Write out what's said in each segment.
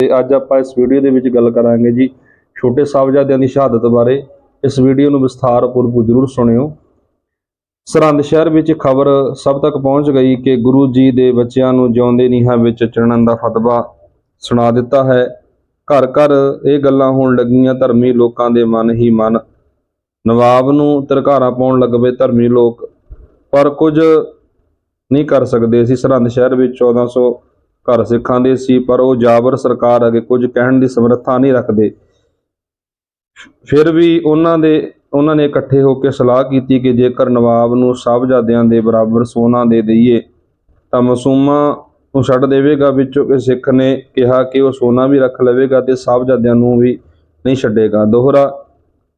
ਤੇ ਅੱਜ ਆਪਾਂ ਇਸ ਵੀਡੀਓ ਦੇ ਵਿੱਚ ਗੱਲ ਕਰਾਂਗੇ ਜੀ ਛੋਟੇ ਸਾਹਿਬਜ਼ਾਦਿਆਂ ਦੀ ਸ਼ਹਾਦਤ ਬਾਰੇ। ਇਸ ਵੀਡੀਓ ਨੂੰ ਵਿਸਥਾਰਪੂਰਵਕ ਜ਼ਰੂਰ ਸੁਣਿਓ। ਸਰਹੰਦ ਸ਼ਹਿਰ ਵਿੱਚ ਖਬਰ ਸਭ ਤੱਕ ਪਹੁੰਚ ਗਈ ਕਿ ਗੁਰੂ ਜੀ ਦੇ ਬੱਚਿਆਂ ਨੂੰ ਜਿਉਂਦੇ ਨੀਹਾਂ ਵਿੱਚ ਚਿਣਨ ਦਾ ਫਤਵਾ ਸੁਣਾ ਦਿੱਤਾ ਹੈ। ਘਰ ਘਰ ਇਹ ਗੱਲਾਂ ਹੋਣ ਲੱਗੀਆਂ, ਧਰਮੀ ਲੋਕਾਂ ਦੇ ਮਨ ਹੀ ਮਨ। ਨਵਾਬ ਨੂੰ ਤਿਰਕਾਰਾਂ ਪਾਉਣ ਲੱਗ ਪਏ ਧਰਮੀ ਲੋਕ, ਪਰ ਕੁਝ ਨਹੀਂ ਕਰ ਸਕਦੇ। ਸੀ ਸਰਹੰਦ ਸ਼ਹਿਰ ਵਿੱਚ 1400 ਘਰ ਸਿੱਖਾਂ ਦੇ ਸੀ, ਪਰ ਉਹ ਜਾਬਰ ਸਰਕਾਰ ਅੱਗੇ ਕੁਝ ਕਹਿਣ ਦੀ ਸਮਰੱਥਾ ਨਹੀਂ ਰੱਖਦੇ। ਫਿਰ ਵੀ ਉਹਨਾਂ ਦੇ, ਉਹਨਾਂ ਨੇ ਇਕੱਠੇ ਹੋ ਕੇ ਸਲਾਹ ਕੀਤੀ ਕਿ ਜੇਕਰ ਨਵਾਬ ਨੂੰ ਸਾਹਿਬਜ਼ਾਦਿਆਂ ਦੇ ਬਰਾਬਰ ਸੋਨਾ ਦੇ ਦਈਏ, ਤਾਂ ਮਾਸੂਮਾਂ ਨੂੰ ਛੱਡ ਦੇਵੇਗਾ। ਵਿੱਚੋਂ ਕਿ ਸਿੱਖ ਨੇ ਕਿਹਾ ਕਿ ਉਹ ਸੋਨਾ ਵੀ ਰੱਖ ਲਵੇਗਾ ਤੇ ਸਾਹਿਬਜ਼ਾਦਿਆਂ ਨੂੰ ਵੀ ਨਹੀਂ ਛੱਡੇਗਾ। ਦੋਹਰਾ,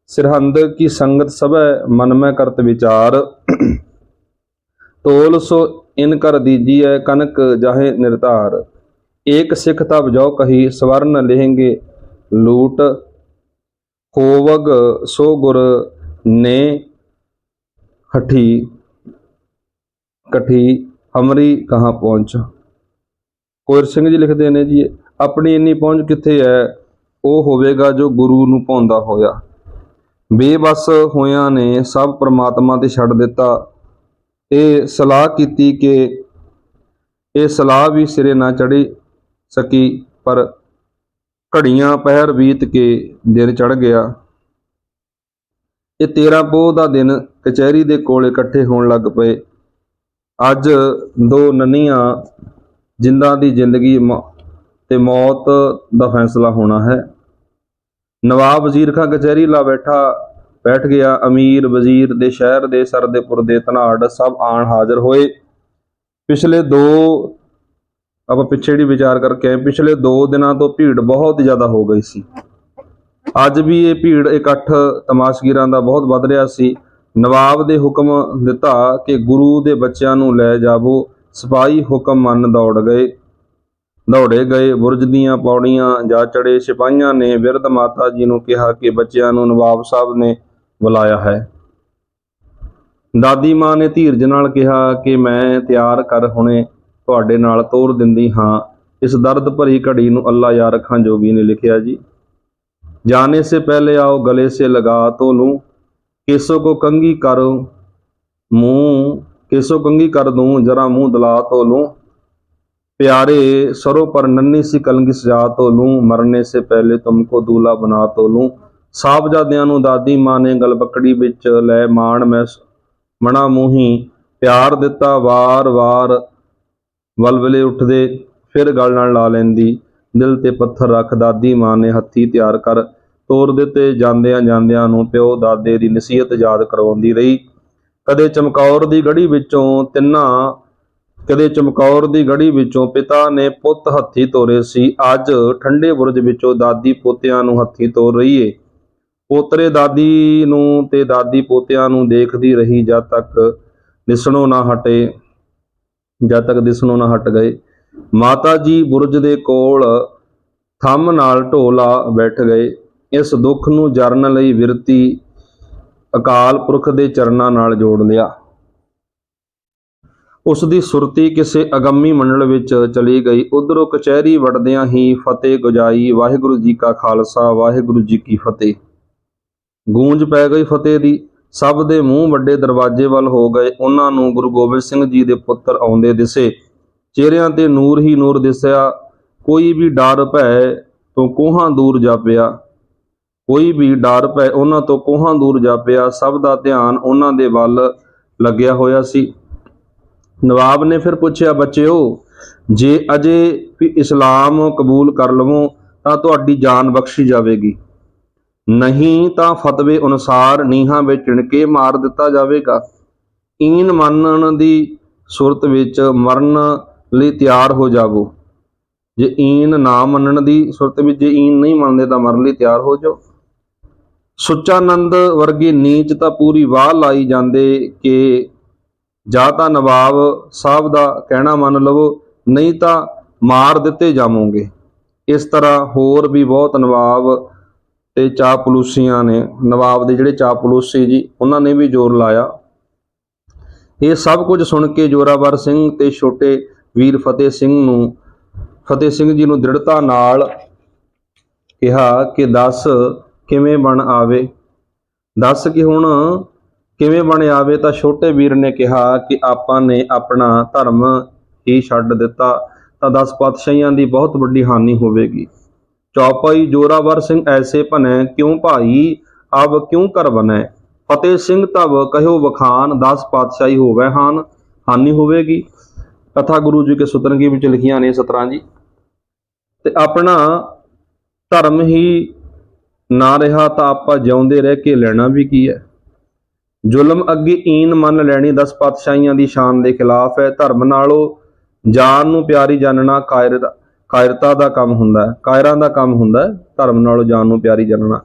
ਸਰਹੰਦ ਕੀ ਸੰਗਤ ਸਭੈ ਮਨ ਮੈਂ ਕਰਤ ਵਿਚਾਰ। ਤੋਲ ਸੋ ਇਨ ਕਰ ਦੀਜੀਐ ਕਨਕ ਜਾਹੇ ਨਿਰਧਾਰ। ਏਕ ਸਿੱਖ ਤਬ ਜੋ ਕਹੀ, ਸਵਰਨ ਲਹਿੰਗੇ ਲੂਟ ਹੋਵਗ ਸੋ ਗੁਰ ਨੇ ਹਠੀ ਕਠੀ ਹਮਰੀ ਕਹਾਂ ਪਹੁੰਚ। ਕੋਇਰ ਸਿੰਘ ਜੀ ਲਿਖਦੇ ਨੇ ਜੀ, ਆਪਣੀ ਇੰਨੀ ਪਹੁੰਚ ਕਿੱਥੇ ਹੈ ਉਹ ਹੋਵੇਗਾ ਜੋ ਗੁਰੂ ਨੂੰ ਪਾਉਂਦਾ ਹੋਇਆ। ਬੇਬਸ ਹੋਇਆਂ ਨੇ ਸਭ ਪ੍ਰਮਾਤਮਾ ਤੇ ਛੱਡ ਦਿੱਤਾ। ਇਹ ਸਲਾਹ ਕੀਤੀ ਕਿ ਇਹ ਸਲਾਹ ਵੀ ਸਿਰੇ ਨਾ ਚੜੀ ਸਕੀ, ਪਰ ਘੜੀਆਂ ਪਹਿਰ ਬੀਤ ਕੇ ਦਿਨ ਚੜ ਗਿਆ। ਇਹ 13 ਪੋਹ ਦਾ ਦਿਨ ਕਚਹਿਰੀ ਦੇ ਕੋਲ ਇਕੱਠੇ ਹੋਣ ਲੱਗ ਪਏ। ਅੱਜ ਦੋ ਨੰਨੀਆਂ ਜਿੰਦਾਂ ਦੀ ਜ਼ਿੰਦਗੀ ਮ- ਤੇ ਮੌਤ ਦਾ ਫੈਸਲਾ ਹੋਣਾ ਹੈ। ਨਵਾਬ ਵਜ਼ੀਰ ਖਾਂ ਕਚਹਿਰੀ ਲਾ ਬੈਠਾ ਬੈਠ ਗਿਆ ਅਮੀਰ ਵਜ਼ੀਰ ਦੇ ਸ਼ਹਿਰ ਦੇ ਸਰਦੇਪੁਰ ਦੇ ਧਨਾੜ, ਸਭ ਆਣ ਹਾਜ਼ਰ ਹੋਏ। ਪਿਛਲੇ ਦੋ, ਆਪਾਂ ਪਿੱਛੇ ਜਿਹੜੀ ਵਿਚਾਰ ਕਰਕੇ ਆਏ, ਪਿਛਲੇ 2 ਦਿਨਾਂ ਤੋਂ ਭੀੜ ਬਹੁਤ ਜ਼ਿਆਦਾ ਹੋ ਗਈ ਸੀ। ਅੱਜ ਵੀ ਇਹ ਭੀੜ ਇਕੱਠ ਤਮਾਸ਼ਗੀਰਾਂ ਦਾ ਬਹੁਤ ਵੱਧ ਰਿਹਾ ਸੀ। ਨਵਾਬ ਦੇ ਹੁਕਮ ਦਿੱਤਾ ਕਿ ਗੁਰੂ ਦੇ ਬੱਚਿਆਂ ਨੂੰ ਲੈ ਜਾਵੋ। ਸਿਪਾਹੀ ਹੁਕਮ ਮੰਨ ਦੌੜ ਗਏ। ਦੌੜੇ ਗਏ, ਬੁਰਜ ਦੀਆਂ ਪੌੜੀਆਂ ਜਾ ਚੜੇ ਸਿਪਾਹੀਆਂ ਨੇ ਵਿਰਧ ਮਾਤਾ ਜੀ ਨੂੰ ਕਿਹਾ ਕਿ ਬੱਚਿਆਂ ਨੂੰ ਨਵਾਬ ਸਾਹਿਬ ਨੇ ਬੁਲਾਇਆ ਹੈ ਦਾਦੀ ਮਾਂ ਨੇ ਧੀਰਜ ਨਾਲ ਕਿਹਾ ਕਿ ਮੈਂ ਤਿਆਰ ਕਰ ਹੁਣੇ ਤੁਹਾਡੇ ਨਾਲ ਤੋਰ ਦਿੰਦੀ ਹਾਂ ਇਸ ਦਰਦ ਭਰੀ ਘੜੀ ਨੂੰ ਅੱਲਾ ਯਾਰ ਰੱਖਾਂ ਜੋਗੀ ਨੇ ਲਿਖਿਆ ਜੀ ਜਾਣੇ ਸੇ ਪਹਿਲੇ ਆਓ ਗਲੇ ਸੇ ਲਗਾ ਤੋ ਲੂੰ ਕੇਸੋ ਕੋ ਕੰਗੀ ਕਰੋ ਮੂੰਹ ਕੇਸੋ ਕੰਗੀ ਕਰ ਦੂੰ ਜਰਾ ਮੂੰਹ ਦਲਾ ਤੋ ਲੂੰ प्यारे सरों पर नन्ही सी कलंगी सजा तो लूं मरने से पहले तुमको दूल्हा बना तो लूं ਸਾਹਿਬਜ਼ਾਦਿਆਂ ਨੂੰ ਦਾਦੀ ਮਾਂ ਨੇ ਗਲਬਕੜੀ ਵਿੱਚ ਲੈ ਮਾਣ ਮੈਂ ਮਣਾ ਮੂਹੀ, ਪਿਆਰ ਦਿੱਤਾ ਵਾਰ-ਵਾਰ ਵਲਵਲੇ ਉੱਠਦੇ, ਫਿਰ ਗਲ ਨਾਲ ਲਾ ਲੈਂਦੀ, ਦਿਲ ਤੇ ਪੱਥਰ ਰੱਖ ਦਾਦੀ ਮਾਂ ਨੇ ਹੱਥੀ ਤਿਆਰ ਕਰ, ਤੋਰ ਦਿੱਤੇ ਜਾਂਦਿਆਂ ਜਾਂਦਿਆਂ ਨੂੰ ਪਿਓ ਦਾਦੇ ਦੀ ਨਸੀਹਤ ਯਾਦ ਕਰਵਾਉਂਦੀ ਰਹੀ। ਕਦੇ ਚਮਕੌਰ ਦੀ ਗੜੀ ਵਿੱਚੋਂ ਤਿੰਨਾਂ, ਕਦੇ ਚਮਕੌਰ ਦੀ ਗੜੀ ਵਿੱਚੋਂ ਪਿਤਾ ਨੇ ਪੁੱਤ ਹੱਥੀ ਤੋਰੇ ਸੀ, ਅੱਜ ਠੰਡੇ ਬੁਰਜ ਵਿੱਚੋਂ ਦਾਦੀ ਪੋਤਿਆਂ ਨੂੰ ਹੱਥੀ ਤੋਰ ਰਹੀ ਏ। ਪੋਤਰੇ ਦਾਦੀ ਨੂੰ ਤੇ ਦਾਦੀ ਪੋਤਿਆਂ ਨੂੰ ਦੇਖਦੀ ਰਹੀ ਜਦ ਤੱਕ ਦਿਸਣੋਂ ਨਾ ਹਟੇ, ਜਦ ਤੱਕ ਦਿਸਣੋਂ ਨਾ ਹਟ ਗਏ। ਮਾਤਾ ਜੀ ਬੁਰਜ ਦੇ ਕੋਲ ਥੰਮ ਨਾਲ ਢੋਲਾ ਬੈਠ ਗਏ। ਇਸ ਦੁੱਖ ਨੂੰ ਜਰਨ ਲਈ ਵਿਰਤੀ ਅਕਾਲ ਪੁਰਖ ਦੇ ਚਰਨਾਂ ਨਾਲ ਜੋੜ ਲਿਆ। ਉਸ ਦੀ ਸੁਰਤੀ ਕਿਸੇ ਅਗੰਮੀ ਮੰਡਲ ਵਿੱਚ ਚਲੀ ਗਈ। ਉਧਰੋਂ ਕਚਹਿਰੀ ਵੜਦਿਆਂ ਹੀ ਫਤਿਹ ਗੁਜਾਈ। ਵਾਹਿਗੁਰੂ ਜੀ ਕਾ ਖਾਲਸਾ, ਵਾਹਿਗੁਰੂ ਜੀ ਕੀ ਫਤਿਹ। ਗੂੰਜ ਪੈ ਗਈ ਫਤਿਹ ਦੀ। ਸਭ ਦੇ ਮੂੰਹ ਵੱਡੇ ਦਰਵਾਜ਼ੇ ਵੱਲ ਹੋ ਗਏ। ਉਹਨਾਂ ਨੂੰ ਗੁਰੂ ਗੋਬਿੰਦ ਸਿੰਘ ਜੀ ਦੇ ਪੁੱਤਰ ਆਉਂਦੇ ਦਿਸੇ। ਚਿਹਰਿਆਂ ਤੇ ਨੂਰ ਹੀ ਨੂਰ ਦਿਸਿਆ। ਕੋਈ ਵੀ ਡਰ ਭੈ ਤੋਂ ਕੋਹਾਂ ਦੂਰ ਜਾ ਪਿਆ ਕੋਈ ਵੀ ਡਰ ਭੈ ਉਹਨਾਂ ਤੋਂ ਕੋਹਾਂ ਦੂਰ ਜਾ ਪਿਆ ਸਭ ਦਾ ਧਿਆਨ ਉਹਨਾਂ ਦੇ ਵੱਲ ਲੱਗਿਆ ਹੋਇਆ ਸੀ। ਨਵਾਬ ਨੇ ਫਿਰ ਪੁੱਛਿਆ, ਬੱਚਿਓ, ਜੇ ਅਜੇ ਵੀ ਇਸਲਾਮ ਕਬੂਲ ਕਰ ਲਵੋ, ਤਾਂ ਤੁਹਾਡੀ ਜਾਨ ਬਖਸ਼ੀ ਜਾਵੇਗੀ। ਨਹੀਂ ਤਾਂ ਫਤਵੇ ਅਨੁਸਾਰ ਨੀਹਾਂ ਵਿੱਚ ਚਿਣਕੇ ਮਾਰ ਦਿੱਤਾ ਜਾਵੇਗਾ। ਈਨ ਮੰਨਣ ਦੀ ਸੁਰਤ ਵਿੱਚ ਮਰਨ ਲਈ ਤਿਆਰ ਹੋ ਜਾਵੋ। ਜੇ ਈਨ ਨਾ ਮੰਨਣ ਦੀ ਸੁਰਤ ਵਿੱਚ ਜੇ ਈਨ ਨਹੀਂ ਮੰਨਦੇ ਤਾਂ ਮਰਨ ਲਈ ਤਿਆਰ ਹੋ ਜਾਓ। ਸੁੱਚਾਨੰਦ ਵਰਗੇ ਨੀਚ ਤਾਂ ਪੂਰੀ ਵਾਹ ਲਾਈ ਜਾਂਦੇ ਕਿ ਜਾਂ ਤਾਂ ਨਵਾਬ ਸਾਹਿਬ ਦਾ ਕਹਿਣਾ ਮੰਨ ਲਵੋ, ਨਹੀਂ ਤਾਂ ਮਾਰ ਦਿੱਤੇ ਜਾਵੋਗੇ। ਇਸ ਤਰ੍ਹਾਂ ਹੋਰ ਵੀ ਬਹੁਤ ਨਵਾਬ ਤੇ ਚਾਪਲੂਸੀਆਂ ਨੇ, ਨਵਾਬ ਦੇ ਜਿਹੜੇ ਚਾਪਲੂਸੀ ਜੀ, ਉਹਨਾਂ ਨੇ ਵੀ ਜ਼ੋਰ ਲਾਇਆ। ਇਹ ਸਭ ਕੁਝ ਸੁਣ ਕੇ ਜੋਰਾਵਰ ਸਿੰਘ ਤੇ ਛੋਟੇ ਵੀਰ ਫਤਿਹ ਸਿੰਘ ਨੂੰ, ਫਤਿਹ ਸਿੰਘ ਜੀ ਨੂੰ ਦ੍ਰਿੜਤਾ ਨਾਲ ਕਿਹਾ ਕਿ ਦੱਸ ਕਿਵੇਂ ਬਣ ਆਵੇ। ਦੱਸ ਕਿ ਹੁਣ ਕਿਵੇਂ ਬਣ ਆਵੇ ਤਾਂ ਛੋਟੇ ਵੀਰ ਨੇ ਕਿਹਾ ਕਿ ਆਪਾਂ ਨੇ ਆਪਣਾ ਧਰਮ ਹੀ ਛੱਡ ਦਿੱਤਾ, ਤਾਂ ਦਸ ਪਾਤਸ਼ਾਹੀਆਂ ਦੀ ਬਹੁਤ ਵੱਡੀ ਹਾਨੀ ਹੋਵੇਗੀ। ਚੌਪਾਈ ਜੋਰਾਵਰ ਸਿੰਘ ਐਸੇ ਭਨੈ ਕਿਉਂ ਭਾਈ? ਅਬ ਕਿਉਂ ਕਰ ਬਨੈ ਫਤਿਹ ਸਿੰਘ ਤਬ ਕਹਿਓ ਵਖਾਨ 10 ਪਾਤਸ਼ਾਹੀ ਹੋਵੇ ਹਨ, ਹਾਨੀ ਹੋਵੇਗੀ। ਕਥਾ ਗੁਰੂ ਜੀ ਕੇ ਸੁਤਨਗੀ ਵਿੱਚ ਲਿਖੀਆਂ ਨੇ ਸਤਰਾਂ ਜੀ। ਤੇ ਆਪਣਾ ਧਰਮ ਹੀ ਨਾ ਰਿਹਾ ਤਾਂ ਆਪਾਂ ਜਿਉਂਦੇ ਰਹਿ ਕੇ ਲੈਣਾ ਵੀ ਕੀ ਹੈ? ਜ਼ੁਲਮ ਅੱਗੇ ਈਨ ਮੰਨ ਲੈਣੀ 10 ਪਾਤਸ਼ਾਹੀਆਂ ਦੀ ਸ਼ਾਨ ਦੇ ਖਿਲਾਫ ਹੈ। ਧਰਮ ਨਾਲੋਂ ਜਾਨ ਨੂੰ ਪਿਆਰੀ ਜਾਣਨਾ ਕਾਇਰ ਕਾਇਰਤਾ ਦਾ ਕੰਮ ਹੁੰਦਾ ਹੈ, ਕਾਇਰਾਂ ਦਾ ਕੰਮ ਹੁੰਦਾ ਹੈ, ਧਰਮ ਨਾਲੋਂ ਜਾਨ ਨੂੰ ਪਿਆਰੀ ਜਾਣਨਾ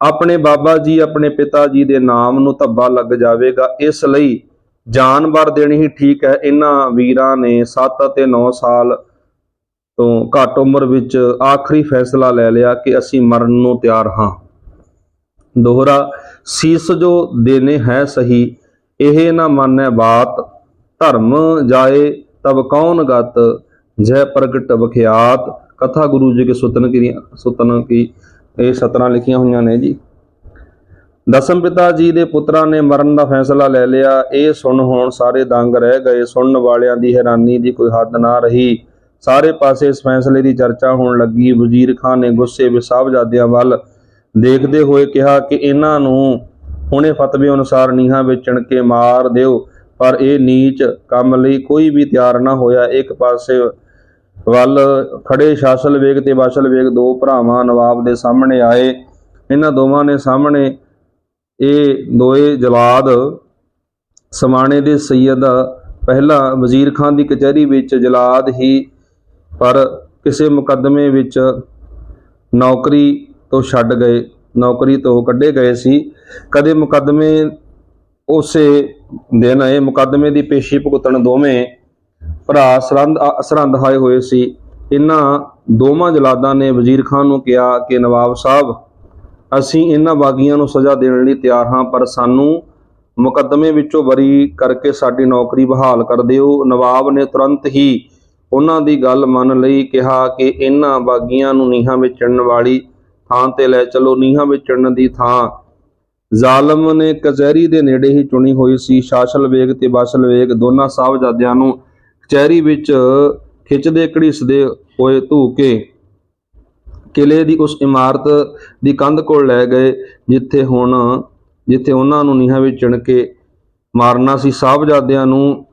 ਆਪਣੇ ਬਾਬਾ ਜੀ, ਆਪਣੇ ਪਿਤਾ ਜੀ ਦੇ ਨਾਮ ਨੂੰ ਧੱਬਾ ਲੱਗ ਜਾਵੇਗਾ, ਇਸ ਲਈ ਜਾਨ ਵਰ ਦੇਣੀ ਹੀ ਠੀਕ ਹੈ। ਇਹਨਾਂ ਵੀਰਾਂ ਨੇ 7 ਅਤੇ 9 ਸਾਲ ਤੋਂ ਘੱਟ ਉਮਰ ਵਿੱਚ ਆਖਰੀ ਫੈਸਲਾ ਲੈ ਲਿਆ ਕਿ ਅਸੀਂ ਮਰਨ ਨੂੰ ਤਿਆਰ ਹਾਂ। ਦੋਹਰਾ, ਸੀਸ ਜੋ ਦੇਨੇ ਹੈ ਸਹੀ, ਇਹ ਨਾ ਮੰਨੈ ਬਾਤ, ਧਰਮ ਜਾਏ ਤਬ ਕੌਣ ਗਤ ਜੈ ਪ੍ਰਗਟ ਵਿਖਿਆਤ। ਕਥਾ ਗੁਰੂ ਜੀ ਕੇ ਸੁਤਨ ਕੀ ਸੁਤਨ ਕੀ ਇਹ ਸਤਰਾਂ ਲਿਖੀਆਂ ਹੋਈਆਂ ਨੇ ਜੀ। ਦਸਮ ਪਿਤਾ ਜੀ ਦੇ ਪੁੱਤਰਾਂ ਨੇ ਮਰਨ ਦਾ ਫੈਸਲਾ ਲੈ ਲਿਆ। ਇਹ ਸੁਣ ਹੋਣ ਸਾਰੇ ਦੰਗ ਰਹਿ ਗਏ। ਸੁਣਨ ਵਾਲਿਆਂ ਦੀ ਹੈਰਾਨੀ ਦੀ ਕੋਈ ਹੱਦ ਨਾ ਰਹੀ। ਸਾਰੇ ਪਾਸੇ ਇਸ ਫੈਸਲੇ ਦੀ ਚਰਚਾ ਹੋਣ ਲੱਗੀ। ਵਜ਼ੀਰ ਖਾਨ ਨੇ ਗੁੱਸੇ ਵਿੱਚ ਸਾਹਿਬਜ਼ਾਦਿਆਂ ਵੱਲ ਦੇਖਦੇ ਹੋਏ ਕਿਹਾ ਕਿ ਇਹਨਾਂ ਨੂੰ ਹੁਣੇ ਫਤਵੇ ਅਨੁਸਾਰ ਨੀਹਾਂ ਵਿੱਚ ਚਿਣ ਕੇ ਮਾਰ ਦਿਓ। ਪਰ ਇਹ ਨੀਚ ਕੰਮ ਲਈ ਕੋਈ ਵੀ ਤਿਆਰ ਨਾ ਹੋਇਆ। ਇੱਕ ਪਾਸੇ ਵੱਲ ਖੜੇ ਸ਼ਾਸਲ ਵੇਗ ਤੇ ਵਾਸ਼ਲ ਵੇਗ ਦੋ ਭਰਾਵਾਂ ਨਵਾਬ ਦੇ ਸਾਹਮਣੇ ਆਏ। ਇਹਨਾਂ ਦੋਵਾਂ ਨੇ ਸਾਹਮਣੇ ਇਹ ਦੋਏ ਜਲਾਦ ਸਮਾਣੇ ਦੇ ਸੈਯਦ ਪਹਿਲਾ ਵਜ਼ੀਰ ਖਾਨ ਦੀ ਕਚਹਿਰੀ ਵਿੱਚ ਜਲਾਦ ਹੀ, ਪਰ ਕਿਸੇ ਮੁਕੱਦਮੇ ਵਿੱਚ ਨੌਕਰੀ ਤੋਂ ਛੱਡ ਗਏ, ਨੌਕਰੀ ਤੋਂ ਕੱਢੇ ਗਏ ਸੀ। ਕਦੇ ਮੁਕੱਦਮੇ ਉਸੇ ਦਿਨ ਇਹ ਮੁਕੱਦਮੇ ਦੀ ਪੇਸ਼ੀ ਭੁਗਤਣ ਦੋਵੇਂ ਭਰਾ ਸਰੰਦ ਸਰਹੰਦ ਆਏ ਹੋਏ ਸੀ। ਇਹਨਾਂ ਦੋਵਾਂ ਜਲਾਦਾਂ ਨੇ ਵਜ਼ੀਰ ਖਾਨ ਨੂੰ ਕਿਹਾ ਕਿ, ਨਵਾਬ ਸਾਹਿਬ, ਅਸੀਂ ਇਹਨਾਂ ਬਾਗੀਆਂ ਨੂੰ ਸਜ਼ਾ ਦੇਣ ਲਈ ਤਿਆਰ ਹਾਂ, ਪਰ ਸਾਨੂੰ ਮੁਕੱਦਮੇ ਵਿੱਚੋਂ ਬਰੀ ਕਰਕੇ ਸਾਡੀ ਨੌਕਰੀ ਬਹਾਲ ਕਰ ਦਿਓ। ਨਵਾਬ ਨੇ ਤੁਰੰਤ ਹੀ ਉਹਨਾਂ ਦੀ ਗੱਲ ਮੰਨ ਲਈ, ਕਿਹਾ ਕਿ ਇਹਨਾਂ ਬਾਗੀਆਂ ਨੂੰ ਨੀਹਾਂ ਵਿੱਚ ਚੜਨ ਵਾਲੀ ਥਾਂ ਤੇ ਲੈ ਚਲੋ। ਨੀਹਾਂ ਵਿੱਚ ਚੜਨ ਦੀ ਥਾਂ ਜ਼ਾਲਮ ਨੇ ਕਚਹਿਰੀ ਦੇ ਨੇੜੇ ਹੀ ਚੁਣੀ ਹੋਈ ਸੀ। ਸ਼ਾਸਲ ਵੇਗ ਤੇ ਬਾਸ਼ਲ ਵੇਗ ਦੋਨਾਂ ਸਾਹਿਬਜ਼ਾਦਿਆਂ ਨੂੰ ਕਚਹਿਰੀ ਵਿੱਚ ਖਿੱਚਦੇ, ਘੜੀਸਦੇ ਹੋਏ ਧੂਕੇ ਕਿਲੇ ਦੀ ਉਸ ਇਮਾਰਤ ਦੀ ਕੰਧ ਕੋਲ ਲੈ ਗਏ, ਜਿੱਥੇ ਹੁਣ, ਜਿੱਥੇ ਉਹਨਾਂ ਨੂੰ ਨੀਹਾਂ ਵਿੱਚ ਚਿਣ ਕੇ ਮਾਰਨਾ ਸੀ। ਸਾਹਿਬਜ਼ਾਦਿਆਂ ਨੂੰ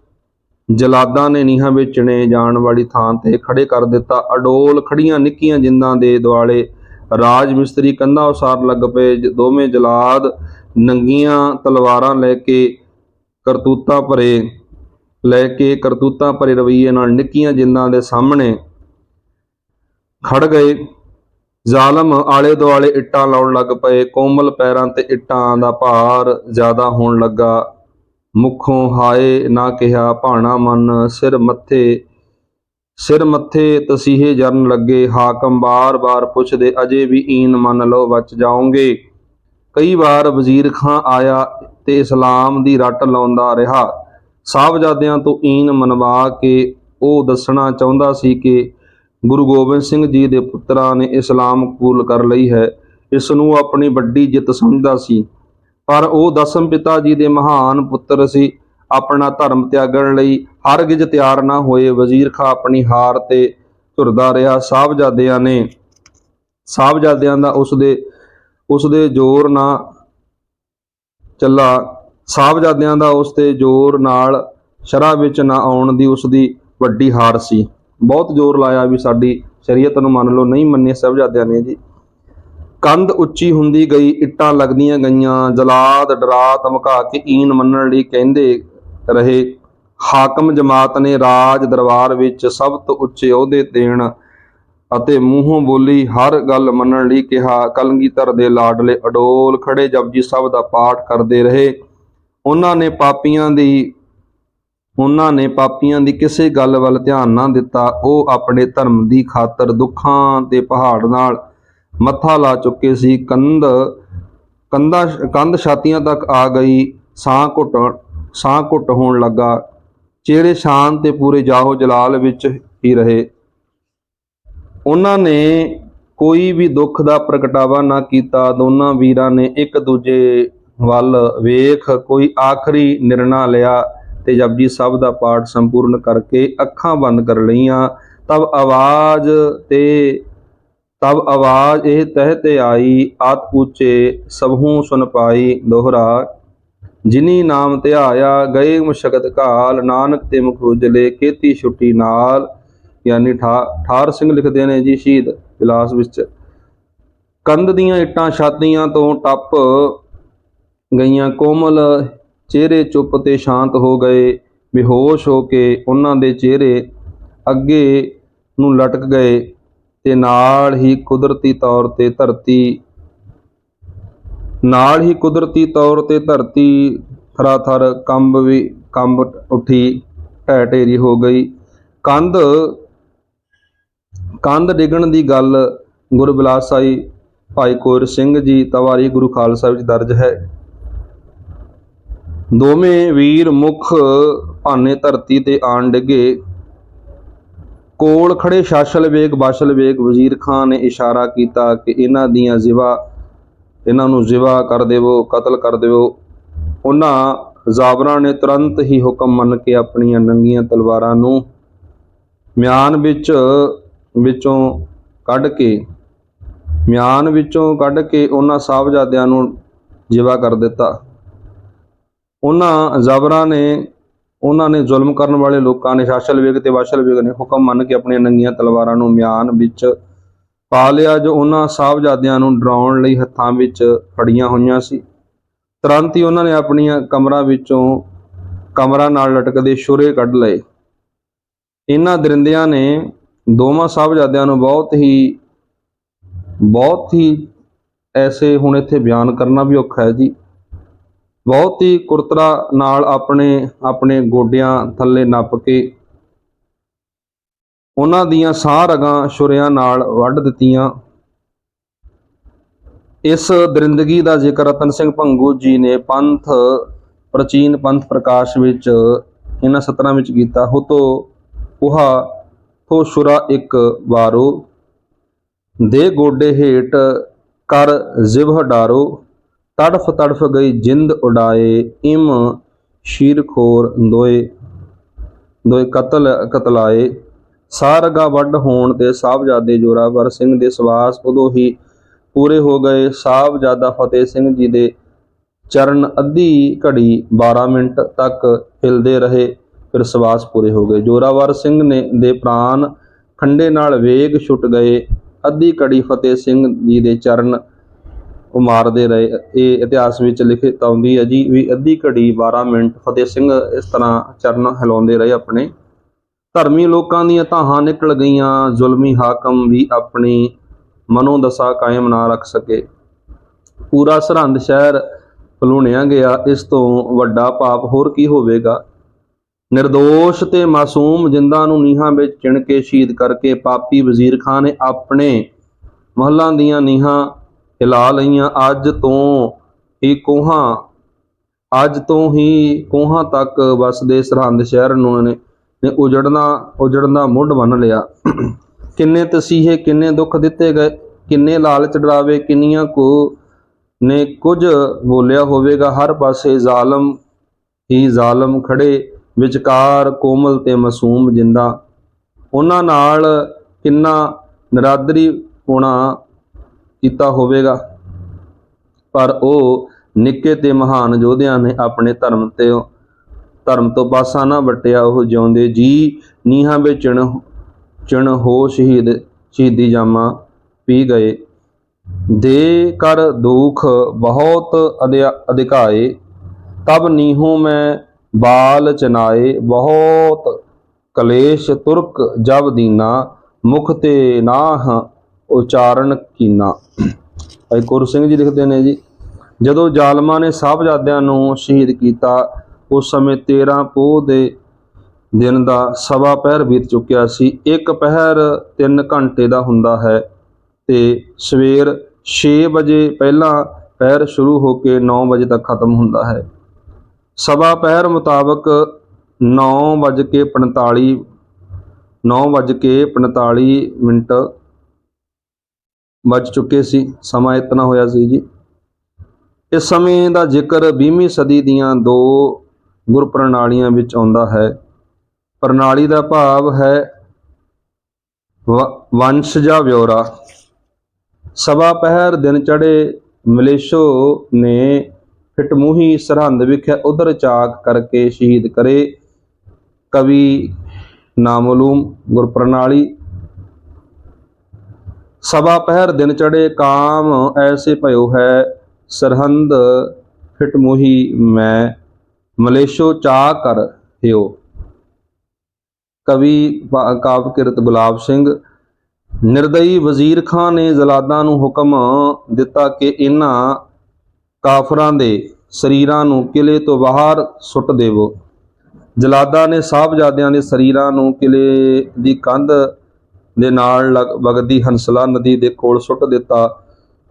ਜਲਾਦਾਂ ਨੇ ਨੀਹਾਂ ਵਿੱਚ ਚਿਣੇ ਜਾਣ ਵਾਲੀ ਥਾਂ ਤੇ ਖੜੇ ਕਰ ਦਿੱਤਾ। ਅਡੋਲ ਖੜੀਆਂ ਨਿੱਕੀਆਂ ਜਿੰਦਾਂ ਦੇ ਦੁਆਲੇ ਰਾਜ ਮਿਸਤਰੀ ਕੰਧਾਂ ਉਸਾਰ ਲੱਗ ਪਏ। ਜ- ਦੋਵੇਂ ਜਲਾਦ ਨੰਗੀਆਂ ਤਲਵਾਰਾਂ ਲੈ ਕੇ ਕਰਤੂਤਾਂ ਭਰੇ ਲੈ ਕੇ ਕਰਤੂਤਾਂ ਭਰੇ ਰਵਈਏ ਨਾਲ ਨਿੱਕੀਆਂ ਜਿੰਦਾਂ ਦੇ ਸਾਹਮਣੇ ਖੜ ਗਏ। ਜ਼ਾਲਮ ਆਲੇ ਦੁਆਲੇ ਇੱਟਾਂ ਲਾਉਣ ਲੱਗ ਪਏ। ਕੋਮਲ ਪੈਰਾਂ ਤੇ ਇੱਟਾਂ ਦਾ ਭਾਰ ਜ਼ਿਆਦਾ ਹੋਣ ਲੱਗਾ। ਮੁਖੋਂ ਹਾਏ ਨਾ ਕਿਹਾ, ਭਾਣਾ ਮਨ ਸਿਰ ਮੱਥੇ ਸਿਰ ਮੱਥੇ ਤਸੀਹੇ ਜਰਨ ਲੱਗੇ। ਹਾਕਮ ਬਾਰ-ਬਾਰ ਪੁੱਛਦੇ, ਅਜੇ ਵੀ ਈਨ ਮੰਨ ਲਓ, ਬਚ ਜਾਓਗੇ? ਕਈ ਵਾਰ ਵਜ਼ੀਰ ਖਾਂ ਆਇਆ ਤੇ ਇਸਲਾਮ ਦੀ ਰੱਟ ਲਾਉਂਦਾ ਰਿਹਾ। ਸਾਹਿਬਜ਼ਾਦਿਆਂ ਤੋਂ ਈਨ ਮਨਵਾ ਕੇ ਉਹ ਦੱਸਣਾ ਚਾਹੁੰਦਾ ਸੀ ਕਿ ਗੁਰੂ ਗੋਬਿੰਦ ਸਿੰਘ ਜੀ ਦੇ ਪੁੱਤਰਾਂ ਨੇ ਇਸਲਾਮ ਕਬੂਲ ਕਰ ਲਈ ਹੈ ਇਸ ਨੂੰ ਆਪਣੀ ਵੱਡੀ ਜਿੱਤ ਸਮਝਦਾ ਸੀ। ਪਰ ਉਹ ਦਸਮ ਪਿਤਾ ਜੀ ਦੇ ਮਹਾਨ ਪੁੱਤਰ ਸੀ, ਆਪਣਾ ਧਰਮ ਤਿਆਗਣ ਲਈ ਹਰਗਿਜ਼ ਤਿਆਰ ਨਾ ਹੋਏ ਵਜ਼ੀਰ ਖਾਂ ਆਪਣੀ ਹਾਰ ਤੇ ਝੁਰਦਾ ਰਿਹਾ। ਸਾਹਿਬਜ਼ਾਦਿਆਂ ਨੇ, ਸਾਹਿਬਜ਼ਾਦਿਆਂ ਦਾ ਉਸ ਦੇ ਉਸ ਦੇ ਜ਼ੋਰ ਨਾ ਚੱਲਾ। ਸਾਹਿਬਜ਼ਾਦਿਆਂ ਦਾ ਉਸ ਤੇ ਜ਼ੋਰ ਨਾਲ ਸ਼ਰਾ ਵਿੱਚ ਨਾ ਆਉਣ ਦੀ ਉਸ ਦੀ ਵੱਡੀ ਹਾਰ ਸੀ। ਬਹੁਤ ਜ਼ੋਰ ਲਾਇਆ ਵੀ ਸਾਡੀ ਸ਼ਰੀਅਤ ਨੂੰ ਮੰਨ ਲਓ, ਨਹੀਂ ਮੰਨੇ ਸਾਹਿਬਜ਼ਾਦਿਆਂ ਨੇ ਜੀ। ਕੰਧ ਉੱਚੀ ਹੁੰਦੀ ਗਈ, ਇੱਟਾਂ ਲੱਗਦੀਆਂ ਗਈਆਂ, ਜਲਾਦ, ਡਰਾ ਧਮਕਾ ਕੇ ਈਨ ਮੰਨਣ ਲਈ ਕਹਿੰਦੇ ਰਹੇ, ਹਾਕਮ ਜਮਾਤ ਨੇ ਰਾਜ ਦਰਬਾਰ ਵਿੱਚ ਸਭ ਤੋਂ ਉੱਚੇ ਅਹੁਦੇ ਦੇਣ ਅਤੇ ਮੂੰਹੋਂ ਬੋਲੀ ਹਰ ਗੱਲ ਮੰਨਣ ਲਈ ਕਿਹਾ, ਕਲਗੀਧਰ ਦੇ ਲਾਡਲੇ ਅਡੋਲ ਖੜੇ ਜਪਜੀ ਸਾਹਿਬ ਦਾ ਪਾਠ ਕਰਦੇ ਰਹੇ। ਉਹਨਾਂ ਨੇ ਪਾਪੀਆਂ ਦੀ, ਉਹਨਾਂ ਨੇ ਪਾਪੀਆਂ ਦੀ ਕਿਸੇ ਗੱਲ ਵੱਲ ਧਿਆਨ ਨਾ ਦਿੱਤਾ। ਉਹ ਆਪਣੇ ਧਰਮ ਦੀ ਖਾਤਰ ਦੁੱਖਾਂ ਦੇ ਪਹਾੜ ਨਾਲ ਮੱਥਾ ਲਾ ਚੁੱਕੇ ਸੀ। ਕੰਧ, ਕੰਧਾਂ, ਕੰਧ ਛਾਤੀਆਂ ਤੱਕ ਆ ਗਈ। ਸਾਹ ਘੁੱਟ ਸਾਹ ਘੁੱਟ ਹੋਣ ਲੱਗਾ। ਚਿਹਰੇ ਸ਼ਾਂਤ ਤੇ ਪੂਰੇ ਜਾਹੋ ਜਲਾਲ ਵਿੱਚ ਹੀ ਰਹੇ। ਉਹਨਾਂ ਨੇ ਕੋਈ ਵੀ ਦੁੱਖ ਦਾ ਪ੍ਰਗਟਾਵਾ ਨਾ ਕੀਤਾ। ਦੋਨਾਂ ਵੀਰਾਂ ਨੇ ਇੱਕ ਦੂਜੇ ਵੱਲ ਵੇਖ, ਕੋਈ ਆਖਰੀ ਨਿਰਣਾ ਲਿਆ ਤੇ ਜਪਜੀ ਸਾਹਿਬ ਦਾ ਪਾਠ ਸੰਪੂਰਨ ਕਰਕੇ ਅੱਖਾਂ ਬੰਦ ਕਰ ਲਈਆਂ। ਤਬ ਆਵਾਜ਼ ਤੇ ਤਬ ਆਵਾਜ਼ ਇਹ ਤਹਿ ਤੇ ਆਈ, ਆਤ ਉੱਚੇ ਸਭੂ ਸੁਨ ਪਾਈ ਦੋਹਰਾ। ਜਿਨੀ ਨਾਮ ਧਿਆਇਆ ਗਏ ਮੁਸ਼ਕਤ ਕਾਲ ਨਾਨਕ ਤੇ ਮੁਖ ਉਜਲੇ ਕੀਤੀ ਛੁੱਟੀ ਨਾਲ। ਯਾਨੀ ਠਾ- ਠਾਰ ਸਿੰਘ ਲਿਖਦੇ ਨੇ ਜੀ ਸ਼ਹੀਦ ਵਿਲਾਸ ਵਿੱਚ। ਕੰਧ ਦੀਆਂ ਇੱਟਾਂ ਛਾਤੀਆਂ ਤੋਂ ਟੱਪ ਗਈਆਂ ਕੋਮਲ ਚਿਹਰੇ ਚੁੱਪ ਤੇ ਸ਼ਾਂਤ ਹੋ ਗਏ। ਬੇਹੋਸ਼ ਹੋ ਕੇ ਉਹਨਾਂ ਦੇ ਚਿਹਰੇ ਅੱਗੇ ਨੂੰ ਲਟਕ ਗਏ ਤੇ ਨਾਲ ਹੀ ਕੁਦਰਤੀ ਤੌਰ ਤੇ ਧਰਤੀ, ਨਾਲ ਹੀ ਕੁਦਰਤੀ ਤੌਰ ਤੇ ਧਰਤੀ ਥਰਾਥਰ ਕੰਬ ਵੀ, ਕੰਬ ਉੱਠੀ, ਢਹਿ ਢੇਰੀ ਹੋ ਗਈ। ਕੰਧ ਕੰਧ ਡਿੱਗਣ ਦੀ ਗੱਲ ਗੁਰਬਿਲਾਸ ਸਾਈ ਭਾਈ ਕੋਰ ਸਿੰਘ ਜੀ, ਤਵਾਰੀ ਗੁਰੂ ਖਾਲਸਾ ਵਿੱਚ ਦਰਜ ਹੈ। ਦੋਵੇਂ ਵੀਰ ਮੁਖ ਭਾਨੇ ਧਰਤੀ ਤੇ ਆਣ ਡਿੱਗੇ। ਕੋਲ ਖੜੇ ਸ਼ਾਸਲ ਵੇਗ, ਬਾਸ਼ਲ ਵੇਗ ਵਜ਼ੀਰ ਖਾਨ ਨੇ ਇਸ਼ਾਰਾ ਕੀਤਾ ਕਿ ਇਹਨਾਂ ਦੀਆਂ ਜ਼ਿਵਾ, ਇਹਨਾਂ ਨੂੰ ਜ਼ਿਵਾ ਕਰ ਦੇਵੋ, ਕਤਲ ਕਰ ਦੇਵੋ। ਉਹਨਾਂ ਜ਼ਾਬਰਾਂ ਨੇ ਤੁਰੰਤ ਹੀ ਹੁਕਮ ਮੰਨ ਕੇ ਆਪਣੀਆਂ ਨੰਗੀਆਂ ਤਲਵਾਰਾਂ ਨੂੰ ਮਿਆਨ ਵਿੱਚ, ਵਿੱਚੋਂ ਕੱਢ ਕੇ, ਮਿਆਨ ਵਿੱਚੋਂ ਕੱਢ ਕੇ ਉਹਨਾਂ ਸਾਹਿਬਜ਼ਾਦਿਆਂ ਨੂੰ ਜ਼ਿਵਾ ਕਰ ਦਿੱਤਾ। ਉਹਨਾਂ ਜ਼ਾਬਰਾਂ ਨੇ, ਉਹਨਾਂ ਨੇ ਜ਼ੁਲਮ ਕਰਨ ਵਾਲੇ ਲੋਕਾਂ ਨੇ, ਸ਼ਾਸਲ ਵੇਗ ਤੇ ਵਾਸ਼ਲ ਵੇਗ ਨੇ ਹੁਕਮ ਮੰਨ ਕੇ ਆਪਣੀਆਂ ਨੰਗੀਆਂ ਤਲਵਾਰਾਂ ਨੂੰ ਮਿਆਨ ਵਿੱਚ ਪਾ ਲਿਆ, ਜੋ ਉਹਨਾਂ ਸਾਹਿਬਜ਼ਾਦਿਆਂ ਨੂੰ ਡਰਾਉਣ ਲਈ ਹੱਥਾਂ ਵਿੱਚ ਫੜੀਆਂ ਹੋਈਆਂ ਸੀ। ਤੁਰੰਤ ਹੀ ਉਹਨਾਂ ਨੇ ਆਪਣੀਆਂ ਕਮਰਾਂ ਵਿੱਚੋਂ ਕਮਰਾਂ ਨਾਲ ਲਟਕਦੇ ਛੁਰੇ ਕੱਢ ਲਏ। ਇਹਨਾਂ ਦਰਿੰਦਿਆਂ ਨੇ ਦੋਵਾਂ ਸਾਹਿਬਜ਼ਾਦਿਆਂ ਨੂੰ ਬਹੁਤ ਹੀ ਬਹੁਤ ਹੀ ਐਸੇ ਹੁਣ ਇੱਥੇ ਬਿਆਨ ਕਰਨਾ ਵੀ ਔਖਾ ਹੈ ਜੀ। ਬਹੁਤ ਹੀ ਕੁਰਤਰਾ ਨਾਲ ਆਪਣੇ ਆਪਣੇ ਗੋਡਿਆਂ ਥੱਲੇ ਨੱਪ ਕੇ ਉਹਨਾਂ ਦੀਆਂ ਸਾਹ ਰਗਾਂ ਛੁਰਿਆਂ ਨਾਲ ਵੱਢ ਦਿੱਤੀਆਂ। ਇਸ ਦਰਿੰਦਗੀ ਦਾ ਜ਼ਿਕਰ ਰਤਨ ਸਿੰਘ ਭੰਗੂ ਜੀ ਨੇ ਪੰਥ, ਪ੍ਰਾਚੀਨ ਪੰਥ ਪ੍ਰਕਾਸ਼ ਵਿੱਚ ਇਹਨਾਂ ਸਤਰਾਂ ਵਿੱਚ ਕੀਤਾ। ਹੁਤੋ ਉਹਾ ਥੋ ਸ਼ੁਰਾ ਇੱਕ ਵਾਰੋ, ਦੇ ਗੋਡੇ ਹੇਠ ਕਰ ਜ਼ਿਵਹ ਡਾਰੋ ਤੜਫ ਤੜਫ ਗਈ, ਜਿੰਦ ਉਡਾਏ, ਇਮ ਸ਼ੀਰਖੋਰ ਦੋਏ ਦੋਏ ਕਤਲ ਕਤਲਾਏ। ਸਾਰਗਾ ਵੱਡ ਹੋਣ ਤੇ ਸਾਹਿਬਜ਼ਾਦੇ ਜੋਰਾਵਰ ਸਿੰਘ ਦੇ ਸਵਾਸ ਉਦੋਂ ਹੀ ਪੂਰੇ ਹੋ ਗਏ। ਸਾਹਿਬਜ਼ਾਦਾ ਫਤਿਹ ਸਿੰਘ ਜੀ ਦੇ ਚਰਨ ਅੱਧੀ ਘੜੀ 12 ਮਿੰਟ ਤੱਕ ਹਿਲਦੇ ਰਹੇ, ਫਿਰ ਸਵਾਸ ਪੂਰੇ ਹੋ ਗਏ। ਜੋਰਾਵਰ ਸਿੰਘ ਨੇ ਦੇ ਪ੍ਰਾਣ ਖੰਡੇ ਨਾਲ ਵੇਗ ਛੁੱਟ ਗਏ। ਅੱਧੀ ਘੜੀ ਫਤਿਹ ਸਿੰਘ ਜੀ ਦੇ ਚਰਨ ਉਹ ਮਾਰਦੇ ਰਹੇ। ਇਹ ਇਤਿਹਾਸ ਵਿੱਚ ਲਿਖਿਤ ਆਉਂਦੀ ਹੈ ਜੀ ਵੀ ਅੱਧੀ ਘੜੀ 12 ਮਿੰਟ ਫਤਿਹ ਸਿੰਘ ਇਸ ਤਰ੍ਹਾਂ ਚਰਨ ਹਿਲਾਉਂਦੇ ਰਹੇ ਆਪਣੇ। ਧਰਮੀ ਲੋਕਾਂ ਦੀਆਂ ਧਾਹਾਂ ਨਿਕਲ ਗਈਆਂ, ਜ਼ੁਲਮੀ ਹਾਕਮ ਵੀ ਆਪਣੀ ਮਨੋਦਸ਼ਾ ਕਾਇਮ ਨਾ ਰੱਖ ਸਕੇ। ਪੂਰਾ ਸਰਹੰਦ ਸ਼ਹਿਰ ਭਲੂਣਿਆ ਗਿਆ, ਇਸ ਤੋਂ ਵੱਡਾ ਪਾਪ ਹੋਰ ਕੀ ਹੋਵੇਗਾ? ਨਿਰਦੋਸ਼ ਤੇ ਮਾਸੂਮ ਜਿੰਦਾਂ ਨੂੰ ਨੀਹਾਂ ਵਿੱਚ ਚਿਣ ਕੇ ਸ਼ਹੀਦ ਕਰਕੇ ਪਾਪੀ ਵਜ਼ੀਰ ਖਾਨ ਨੇ ਆਪਣੇ ਮਹੱਲਾਂ ਦੀਆਂ ਨੀਹਾਂ ਹਿਲਾ ਲਈਆਂ ਅੱਜ ਤੋਂ ਹੀ ਕੋਹਾਂ, ਅੱਜ ਤੋਂ ਹੀ ਕੋਹਾਂ ਤੱਕ ਵਸਦੇ ਸਰਹੰਦ ਸ਼ਹਿਰ ਨੂੰ ਨੇ ਨੇ ਉਜੜਨਾ, ਉਜੜਨ ਦਾ ਮੁੱਢ ਬੰਨ ਲਿਆ। ਕਿੰਨੇ ਤਸੀਹੇ, ਕਿੰਨੇ ਦੁੱਖ ਦਿੱਤੇ ਗਏ, ਕਿੰਨੇ ਲਾਲਚ ਡਰਾਵੇ, ਕਿੰਨੀਆਂ ਕੋ ਨੇ ਕੁਝ ਬੋਲਿਆ ਹੋਵੇਗਾ, ਹਰ ਪਾਸੇ ਜ਼ਾਲਮ, ਹੀ ਜ਼ਾਲਮ ਖੜੇ, ਵਿਚਕਾਰ ਕੋਮਲ ਤੇ ਮਾਸੂਮ ਜਿੰਦਾ। ਉਹਨਾਂ ਨਾਲ ਕਿੰਨਾ ਨਰਾਦਰੀ ਹੋਣਾ ਕੀਤਾ ਹੋਵੇਗਾ। ਪਰ ਉਹ ਨਿੱਕੇ ਤੇ ਮਹਾਨ ਯੋਧਿਆਂ ਨੇ ਆਪਣੇ ਧਰਮ ਤੇ ਧਰਮ ਤੋਂ ਪਾਸਾ ਨਾ ਵਟਿਆ, ਉਹ ਜਿਉਂਦੇ ਜੀ ਨੀਹਾਂ ਵਿੱਚ ਚਿਣ ਚਿਣ ਹੋ ਸ਼ਹੀਦ ਸ਼ਹੀਦੀ ਜਾਮਾ ਪੀ ਗਏ। ਦੇ ਕਰ ਦੁਖ ਬਹੁਤ ਅਧਿਆ- ਅਧਿਕਾਏ, ਤਬ ਨੀਹੂ ਮੈਂ ਬਾਲ ਚਨਾਏ, ਬਹੁਤ ਕਲੇਸ਼ ਤੁਰਕ ਜਬ ਦੀਨਾ, ਮੁਖ ਤੇ ਨਾਹ ਉਚਾਰਨ ਕੀਨਾ। ਭਾਈ ਗੁਰ ਸਿੰਘ ਜੀ ਲਿਖਦੇ ਨੇ ਜੀ, ਜਦੋਂ ਜ਼ਾਲਮਾਂ ਨੇ ਸਾਹਿਬਜ਼ਾਦਿਆਂ ਨੂੰ ਸ਼ਹੀਦ ਕੀਤਾ, ਉਸ ਸਮੇਂ 13 ਪੋਹ ਦੇ ਦਿਨ ਦਾ ਸਵਾ ਪਹਿਰ ਬੀਤ ਚੁੱਕਿਆ ਸੀ। ਇੱਕ ਪਹਿਰ 3 ਘੰਟੇ ਦਾ ਹੁੰਦਾ ਹੈ ਤੇ ਸਵੇਰ 6 ਵਜੇ ਪਹਿਲਾਂ ਪਹਿਰ ਸ਼ੁਰੂ ਹੋ ਕੇ 9 ਵਜੇ ਤੱਕ ਖਤਮ ਹੁੰਦਾ ਹੈ। ਸਵਾ ਪਹਿਰ ਮੁਤਾਬਕ 9:45 9:45 ਮਿੰਟ ਬਚ ਚੁੱਕੇ ਸੀ, ਸਮਾਂ ਇਤਨਾ ਹੋਇਆ ਸੀ ਜੀ। ਇਸ ਸਮੇਂ ਦਾ ਜ਼ਿਕਰ 20ਵੀਂ ਸਦੀ ਦੀਆਂ ਦੋ ਗੁਰਪ੍ਰਣਾਲੀਆਂ ਵਿੱਚ ਆਉਂਦਾ ਹੈ। ਪ੍ਰਣਾਲੀ ਦਾ ਭਾਵ ਹੈ ਵ- ਵੰਸ਼ ਜਾਂ ਵਿਉਰਾ ਸਵਾ ਪਹਿਰ ਦਿਨ ਚੜੇ ਮਲੇਸ਼ੋ ਨੇ ਫਿਟਮੂਹੀ ਸਰਹੰਦ ਵਿਖੇ ਉਧਰ ਚਾਕ ਕਰਕੇ ਸ਼ਹੀਦ ਕਰੇ। ਕਵੀ ਨਾਮਲੂਮ ਗੁਰਪ੍ਰਣਾਲੀ ਸਵਾ ਪਹਿਰ ਦਿਨ ਚੜੇ ਕਾਮ ਐਸੇ ਭਇਓ ਹੈ, ਸਰਹੰਦ ਫਿਟਮੂਹੀ ਮੈਂ, ਮਲੇਸ਼ੋ ਚਾ ਕਰ ਹਿਓ। ਕਵੀ ਭਾ- ਕਾਵ ਕਿਰਤ ਗੁਲਾਬ ਸਿੰਘ, ਨਿਰਦਈ ਵਜ਼ੀਰ ਖਾਨ ਨੇ ਜ਼ਲਾਦਾਂ ਨੂੰ ਹੁਕਮ ਦਿੱਤਾ ਕਿ ਇਹਨਾਂ ਕਾਫਰਾਂ ਦੇ ਸਰੀਰਾਂ ਨੂੰ ਕਿਲੇ ਤੋਂ ਬਾਹਰ ਸੁੱਟ ਦੇਵੋ। ਜਲਾਦਾਂ ਨੇ ਸਾਹਿਬਜ਼ਾਦਿਆਂ ਦੇ ਸਰੀਰਾਂ ਨੂੰ ਕਿਲੇ ਦੀ ਕੰਧ ਦੇ ਨਾਲ ਲਗ- ਵਗਦੀ ਹੰਸਲਾ ਨਦੀ ਦੇ ਕੋਲ ਸੁੱਟ ਦਿੱਤਾ,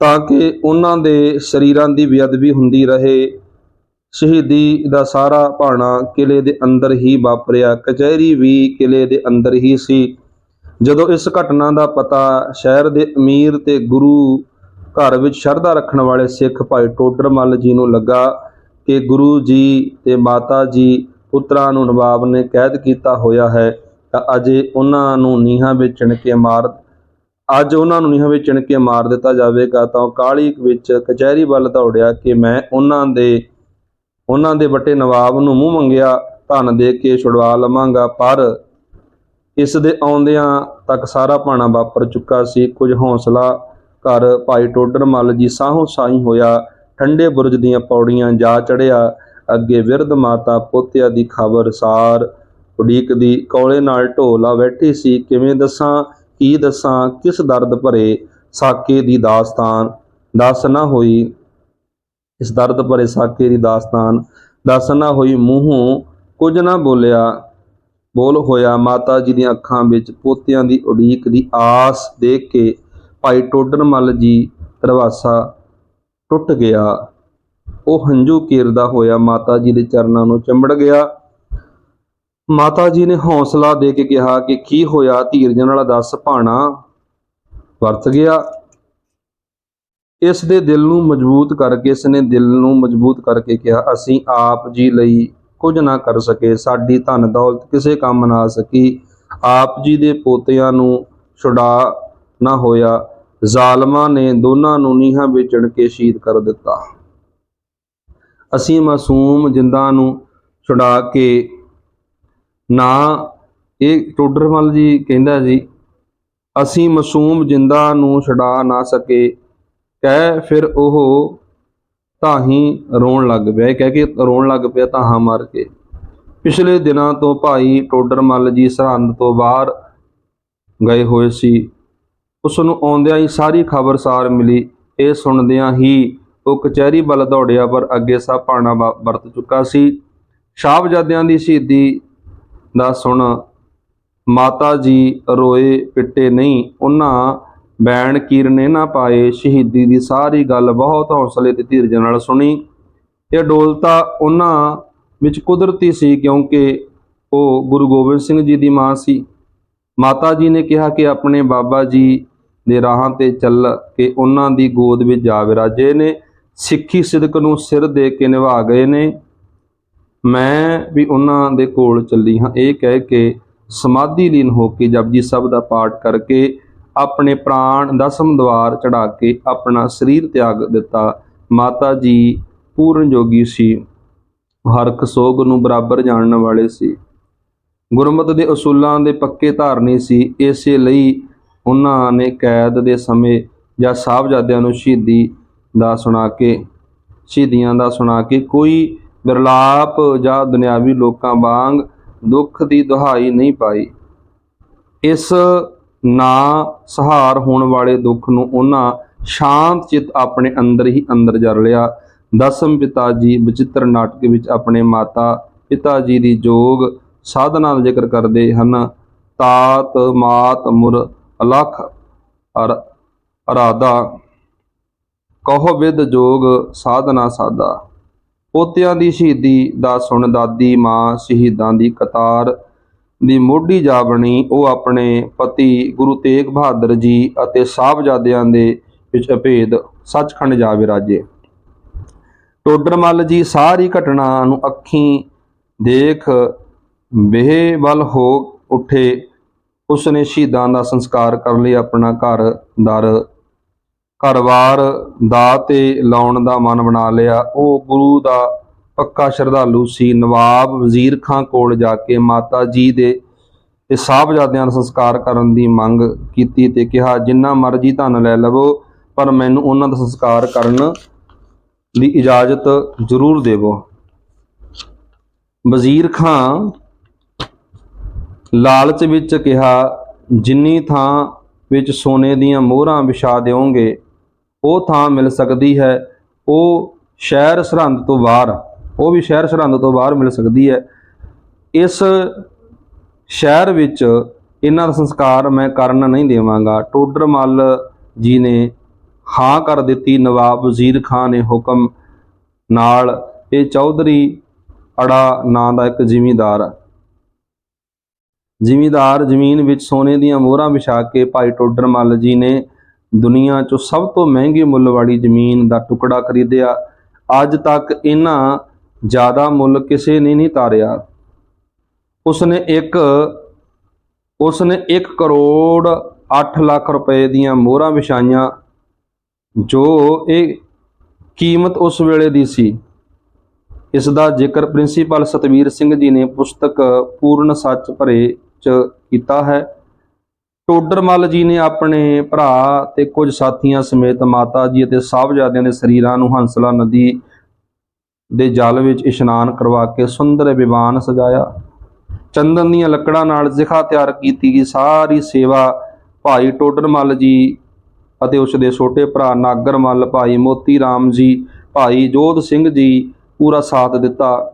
ਤਾਂ ਕਿ ਉਹਨਾਂ ਦੇ ਸਰੀਰਾਂ ਦੀ ਬੇਅਦਬੀ ਹੁੰਦੀ ਰਹੇ। ਸ਼ਹੀਦੀ ਦਾ ਸਾਰਾ ਭਾਣਾ ਕਿਲੇ ਦੇ ਅੰਦਰ ਹੀ ਵਾਪਰਿਆ। ਕਚਹਿਰੀ ਵੀ ਕਿਲੇ ਦੇ ਅੰਦਰ ਹੀ ਸੀ। ਜਦੋਂ ਇਸ ਘਟਨਾ ਦਾ ਪਤਾ ਸ਼ਹਿਰ ਦੇ ਅਮੀਰ ਤੇ ਗੁਰੂ ਘਰ ਵਿੱਚ ਸ਼ਰਧਾ ਰੱਖਣ ਵਾਲੇ ਸਿੱਖ ਭਾਈ ਟੋਡਰਮੱਲ ਜੀ ਨੂੰ ਲੱਗਾ ਕਿ ਗੁਰੂ ਜੀ ਤੇ ਮਾਤਾ ਜੀ ਪੁੱਤਰਾਂ ਨੂੰ ਨਵਾਬ ਨੇ ਕੈਦ ਕੀਤਾ ਹੋਇਆ ਹੈ। ਤਾਂ ਅਜੇ ਉਹਨਾਂ ਨੂੰ ਨੀਹਾਂ ਵਿੱਚ ਚਿਣ ਕੇ ਮਾਰ, ਅੱਜ ਉਹਨਾਂ ਨੂੰ ਨੀਹਾਂ ਵਿੱਚ ਚਿਣ ਕੇ ਮਾਰ ਦਿੱਤਾ ਜਾਵੇਗਾ, ਤਾਂ ਉਹ ਕਾਹਲੀ ਵਿੱਚ ਕਚਹਿਰੀ ਵੱਲ ਦੌੜਿਆ ਕਿ ਮੈਂ ਉਹਨਾਂ ਦੇ ਉਹਨਾਂ ਦੇ ਵੱਟੇ ਨਵਾਬ ਨੂੰ ਮੂੰਹ ਮੰਗਿਆ, ਧਨ ਦੇ ਕੇ ਛੁਡਵਾ ਲਵਾਂਗਾ, ਪਰ ਇਸ ਦੇ ਆਉਂਦਿਆਂ ਤੱਕ ਸਾਰਾ ਭਾਣਾ ਵਾਪਰ ਚੁੱਕਾ ਸੀ। ਕੁਝ ਹੌਸਲਾ ਘਰ ਭਾਈ ਟੋਡਰ ਮੱਲ ਜੀ ਸਾਹੋਂ ਸਾਈ ਹੋਇਆ, ਠੰਡੇ ਬੁਰਜ ਦੀਆਂ ਪੌੜੀਆਂ ਜਾ ਚੜਿਆ ਅੱਗੇ ਵਿਰਧ ਮਾਤਾ ਪੋਤਿਆਂ ਦੀ ਖਬਰ ਸਾਰ ਉਡੀਕ ਦੀ ਕੌਲੇ ਨਾਲ ਢੋਲਾ ਬੈਠੀ ਸੀ। ਕਿਵੇਂ ਦੱਸਾਂ, ਕੀ ਦੱਸਾਂ, ਕਿਸ ਦਰਦ ਭਰੇ ਸਾਕੇ ਦੀ ਦਾਸਤਾਨ? ਦੱਸ ਨਾ ਹੋਈ। ਇਸ ਦਰਦ ਭਰੇ ਸਾਕੇ ਦੀ ਦਾਸਤਾਨ। ਦੱਸ ਨਾ ਹੋਈ ਮੂੰਹੋਂ ਕੁਝ ਨਾ ਬੋਲਿਆ। ਬੋਲ ਹੋਇਆ ਮਾਤਾ ਜੀ ਦੀਆਂ ਅੱਖਾਂ ਵਿੱਚ ਪੋਤਿਆਂ ਦੀ ਉਡੀਕ ਦੀ ਆਸ ਦੇਖ ਕੇ ਭਾਈ ਟੋਡਰ ਮੱਲ ਜੀ ਦਰਵਾਸਾ ਟੁੱਟ ਗਿਆ। ਉਹ ਹੰਝੂ ਕੀਰਦਾ ਹੋਇਆ ਮਾਤਾ ਜੀ ਦੇ ਚਰਨਾਂ ਨੂੰ ਚੰਬੜ ਗਿਆ। ਮਾਤਾ ਜੀ ਨੇ ਹੌਸਲਾ ਦੇ ਕੇ ਕਿਹਾ ਕਿ ਕੀ ਹੋਇਆ? ਧੀਰਜ ਨਾਲ ਦੱਸ, ਭਾਣਾ ਵਰਤ ਗਿਆ। ਇਸ ਦੇ ਦਿਲ ਨੂੰ ਮਜ਼ਬੂਤ ਕਰਕੇ, ਇਸ ਨੇ ਦਿਲ ਨੂੰ ਮਜ਼ਬੂਤ ਕਰਕੇ ਕਿਹਾ, ਅਸੀਂ ਆਪ ਜੀ ਲਈ ਕੁਝ ਨਾ ਕਰ ਸਕੇ, ਸਾਡੀ ਧਨ ਦੌਲਤ ਕਿਸੇ ਕੰਮ ਨਾ ਆ ਸਕੀ। ਆਪ ਜੀ ਦੇ ਪੋਤਿਆਂ ਨੂੰ ਛੁਡਾ ਨਾ ਹੋਇਆ। ਜ਼ਾਲਮਾਂ ਨੇ ਦੋਨਾਂ ਨੂੰ ਨੀਹਾਂ ਵੇਚਣ ਕੇ ਸ਼ਹੀਦ ਕਰ ਦਿੱਤਾ। ਅਸੀਂ ਮਾਸੂਮ ਜਿੰਦਾਂ ਨੂੰ ਛੁਡਾ ਕੇ ਨਾ, ਇਹ ਟੋਡਰਮਲ ਜੀ ਕਹਿੰਦਾ ਜੀ, ਅਸੀਂ ਮਾਸੂਮ ਜਿੰਦਾ ਨੂੰ ਛਡਾ ਨਾ ਸਕੇ, ਕਹਿ ਫਿਰ ਉਹ ਤਾਂਹੀ ਰੋਣ ਲੱਗ ਪਿਆ, ਇਹ ਕਹਿ ਕੇ ਰੋਣ ਲੱਗ ਪਿਆ ਤਾਂ ਮਾਰ ਕੇ। ਪਿਛਲੇ ਦਿਨਾਂ ਤੋਂ ਭਾਈ ਟੋਡਰਮਲ ਜੀ ਸਰਹੰਦ ਤੋਂ ਬਾਹਰ ਗਏ ਹੋਏ ਸੀ। ਉਸ ਨੂੰ ਆਉਂਦਿਆਂ ਹੀ ਸਾਰੀ ਖਬਰਸਾਰ ਮਿਲੀ। ਇਹ ਸੁਣਦਿਆਂ ਹੀ ਉਹ ਕਚਹਿਰੀ ਵੱਲ ਦੌੜਿਆ, ਪਰ ਅੱਗੇ ਸਭ ਪਾਣਾ ਵਾ- ਵਰਤ ਚੁੱਕਾ ਸੀ। ਸ਼ਾਹਬਜ਼ਾਦਿਆਂ ਦੀ ਸ਼ਹੀਦੀ ਦਾ ਸੁਣ। ਮਾਤਾ ਜੀ ਰੋਏ ਪਿੱਟੇ ਨਹੀਂ, ਉਹਨਾਂ ਬੈਣ ਕੀਰਨੇ ਨਾ ਪਾਏ। ਸ਼ਹੀਦੀ ਦੀ ਸਾਰੀ ਗੱਲ ਬਹੁਤ ਹੌਸਲੇ ਤੇ ਧੀਰਜ ਨਾਲ ਸੁਣੀ। ਇਹ ਡੋਲਤਾ ਉਹਨਾਂ ਵਿੱਚ ਕੁਦਰਤੀ ਸੀ ਕਿਉਂਕਿ ਉਹ ਗੁਰੂ ਗੋਬਿੰਦ ਸਿੰਘ ਜੀ ਦੀ ਮਾਂ ਸੀ। ਮਾਤਾ ਜੀ ਨੇ ਕਿਹਾ ਕਿ ਆਪਣੇ ਬਾਬਾ ਜੀ ਦੇ ਰਾਹਾਂ ਤੇ ਚੱਲ ਕੇ ਉਹਨਾਂ ਦੀ ਗੋਦ ਵਿੱਚ ਜਾ ਵਿਰਾਜੇ ਨੇ। ਸਿੱਖੀ ਸਿਦਕ ਨੂੰ ਸਿਰ ਦੇ ਕੇ ਨਿਭਾ ਗਏ ਨੇ। ਮੈਂ ਵੀ ਉਹਨਾਂ ਦੇ ਕੋਲ ਚੱਲੀ ਹਾਂ। ਇਹ ਕਹਿ ਕੇ ਸਮਾਧੀ ਲੀਨ ਹੋ ਕੇ ਜਪਜੀ ਸਾਹਿਬ ਦਾ ਪਾਠ ਕਰਕੇ ਆਪਣੇ ਪ੍ਰਾਣ ਦਸਮ ਦਵਾਰ ਚੜਾ ਕੇ ਆਪਣਾ ਸਰੀਰ ਤਿਆਗ ਦਿੱਤਾ। ਮਾਤਾ ਜੀ ਪੂਰਨ ਜੋਗੀ ਸੀ। ਹਰਕ ਸੋਗ ਨੂੰ ਬਰਾਬਰ ਜਾਣਨ ਵਾਲੇ ਸੀ। ਗੁਰਮਤ ਦੇ ਅਸੂਲਾਂ ਦੇ ਪੱਕੇ ਧਾਰਨੀ ਸੀ। ਇਸੇ ਲਈ ਉਹਨਾਂ ਨੇ ਕੈਦ ਦੇ ਸਮੇਂ ਜਾਂ ਸਾਹਿਬਜ਼ਾਦਿਆਂ ਨੂੰ ਸ਼ਹੀਦੀ ਦਾ ਸੁਣਾ ਕੇ, ਸ਼ਹੀਦੀਆਂ ਦਾ ਸੁਣਾ ਕੇ ਕੋਈ ਵਿਰਲਾਪ ਜਾਂ ਦੁਨਿਆਵੀ ਲੋਕਾਂ ਵਾਂਗ ਦੁੱਖ ਦੀ ਦੁਹਾਈ ਨਹੀਂ ਪਾਈ। ਇਸ ਨਾ ਸਹਾਰ ਹੋਣ ਵਾਲੇ ਦੁੱਖ ਨੂੰ ਉਹਨਾਂ ਸ਼ਾਂਤ ਚਿਤ ਆਪਣੇ ਅੰਦਰ ਹੀ ਅੰਦਰ ਜਰ ਲਿਆ। ਦਸਮ ਪਿਤਾ ਜੀ ਵਿਚਿੱਤਰ ਨਾਟਕ ਵਿੱਚ ਆਪਣੇ ਮਾਤਾ ਪਿਤਾ ਜੀ ਦੀ ਜੋਗ ਸਾਧਨਾ ਦਾ ਜ਼ਿਕਰ ਕਰਦੇ ਹਨ। ਤਾਤ, ਮਾਤ, ਮੁਰ, ਅਲਖ, ਅਰ ਅਰਾਦਾ ਕਹੋ ਵਿਦ ਜੋਗ, ਸਾਧਨਾ ਸਾਦਾ ਪੋਤਿਆਂ ਦੀ ਸ਼ਹੀਦੀ ਦਾ ਸੁਣ ਦਾਦੀ ਮਾਂ ਸ਼ਹੀਦਾਂ ਦੀ ਕਤਾਰ ਦੀ ਮੋਢੀ ਜਾ ਬਣੀ। ਉਹ ਆਪਣੇ ਪਤੀ ਗੁਰੂ ਤੇਗ ਬਹਾਦਰ ਜੀ ਅਤੇ ਸਾਹਿਬਜ਼ਾਦਿਆਂ ਦੇ ਵਿੱਚ ਅਭੇਦ ਸੱਚਖੰਡ ਜਾ ਵਿਰਾਜੇ। ਟੋਡਰਮੱਲ ਜੀ ਸਾਰੀ ਘਟਨਾ ਨੂੰ ਅੱਖੀਂ ਦੇਖ ਬੇਵਲ ਹੋ ਉੱਠੇ। ਉਸਨੇ ਸ਼ਹੀਦਾਂ ਦਾ ਸੰਸਕਾਰ ਕਰਨ ਲਈ ਆਪਣਾ ਘਰ ਦਰ ਘਰਵਾਰ ਦਾ ਤੇ ਲਾਉਣ ਦਾ ਮਨ ਬਣਾ ਲਿਆ। ਉਹ ਗੁਰੂ ਦਾ ਪੱਕਾ ਸ਼ਰਧਾਲੂ ਸੀ। ਨਵਾਬ ਵਜ਼ੀਰ ਖਾਂ ਕੋਲ ਜਾ ਕੇ ਮਾਤਾ ਜੀ ਦੇ ਤੇ ਸਾਹਿਬਜ਼ਾਦਿਆਂ ਦਾ ਸੰਸਕਾਰ ਕਰਨ ਦੀ ਮੰਗ ਕੀਤੀ ਤੇ ਕਿਹਾ, ਜਿੰਨਾ ਮਰਜ਼ੀ ਧਨ ਲੈ ਲਵੋ, ਪਰ ਮੈਨੂੰ ਉਹਨਾਂ ਦਾ ਸੰਸਕਾਰ ਕਰਨ ਦੀ ਇਜਾਜ਼ਤ ਜ਼ਰੂਰ ਦੇਵੋ। ਵਜ਼ੀਰ ਖਾਂ ਲਾਲਚ ਵਿੱਚ ਕਿਹਾ, ਜਿੰਨੀ ਥਾਂ ਵਿੱਚ ਸੋਨੇ ਦੀਆਂ ਮੋਹਰਾਂ ਵਿਛਾ ਦਿਓਗੇ ਉਹ ਥਾਂ ਮਿਲ ਸਕਦੀ ਹੈ। ਉਹ ਸ਼ਹਿਰ ਸਰਹੰਦ ਤੋਂ ਬਾਹਰ, ਉਹ ਵੀ ਸ਼ਹਿਰ ਸਰਹੰਦ ਤੋਂ ਬਾਹਰ ਮਿਲ ਸਕਦੀ ਹੈ। ਇਸ ਸ਼ਹਿਰ ਵਿੱਚ ਇਹਨਾਂ ਦਾ ਸੰਸਕਾਰ ਮੈਂ ਕਰਨ ਨਹੀਂ ਦੇਵਾਂਗਾ। ਟੋਡਰਮੱਲ ਜੀ ਨੇ ਹਾਂ ਕਰ ਦਿੱਤੀ। ਨਵਾਬ ਵਜ਼ੀਰ ਖਾਨ ਨੇ ਹੁਕਮ ਨਾਲ ਇਹ ਚੌਧਰੀ ਅੜਾ ਨਾਂ ਦਾ ਇੱਕ ਜ਼ਿਮੀਂਦਾਰ ਜ਼ਿਮੀਂਦਾਰ ਜ਼ਮੀਨ ਵਿੱਚ ਸੋਨੇ ਦੀਆਂ ਮੋਹਰਾਂ ਵਿਛਾ ਕੇ ਭਾਈ ਟੋਡਰ ਮੱਲ ਜੀ ਨੇ ਦੁਨੀਆ 'ਚੋਂ ਸਭ ਤੋਂ ਮਹਿੰਗੇ ਮੁੱਲ ਵਾਲੀ ਜ਼ਮੀਨ ਦਾ ਟੁਕੜਾ ਖਰੀਦਿਆ। ਅੱਜ ਤੱਕ ਇਹਨਾਂ ਜ਼ਿਆਦਾ ਮੁੱਲ ਕਿਸੇ ਨੇ ਨਹੀਂ ਤਾਰਿਆ। ਉਸਨੇ ਇੱਕ, ਉਸਨੇ 1 ਕਰੋੜ 8 ਲੱਖ ਰੁਪਏ ਦੀਆਂ ਮੋਹਰਾਂ ਵਿਛਾਈਆਂ, ਜੋ ਇਹ ਕੀਮਤ ਉਸ ਵੇਲੇ ਦੀ ਸੀ। ਇਸ ਦਾ ਜ਼ਿਕਰ ਪ੍ਰਿੰਸੀਪਲ ਸਤਵੀਰ ਸਿੰਘ ਜੀ ਨੇ ਪੁਸਤਕ ਪੂਰਨ ਸੱਚ ਭਰੇ ਚ ਕੀਤਾ ਹੈ। ਟੋਡਰਮਲ ਜੀ ਨੇ ਆਪਣੇ ਭਰਾ ਤੇ ਕੁਝ ਸਾਥੀਆਂ ਸਮੇਤ ਮਾਤਾ ਜੀ ਅਤੇ ਸਾਹਿਬਜ਼ਾਦਿਆਂ ਦੇ ਸਰੀਰਾਂ ਨੂੰ ਹੰਸਲਾ ਨਦੀ ਦੇ ਜਲ ਵਿੱਚ ਇਸ਼ਨਾਨ ਕਰਵਾ ਕੇ ਸੁੰਦਰ ਵਿਵਾਨ ਸਜਾਇਆ। ਚੰਦਨ ਦੀਆਂ ਲੱਕੜਾਂ ਨਾਲ ਜ਼ਿਖਾ ਤਿਆਰ ਕੀਤੀ ਗਈ ਸਾਰੀ ਸੇਵਾ ਭਾਈ ਟੋਡਰਮਲ ਜੀ ਅਤੇ ਉਸ ਦੇ ਛੋਟੇ ਭਰਾ ਨਾਗਰਮੱਲ, ਭਾਈ ਮੋਤੀ ਰਾਮ ਜੀ, ਭਾਈ ਜੋਧ ਸਿੰਘ ਜੀ ਪੂਰਾ ਸਾਥ ਦਿੱਤਾ।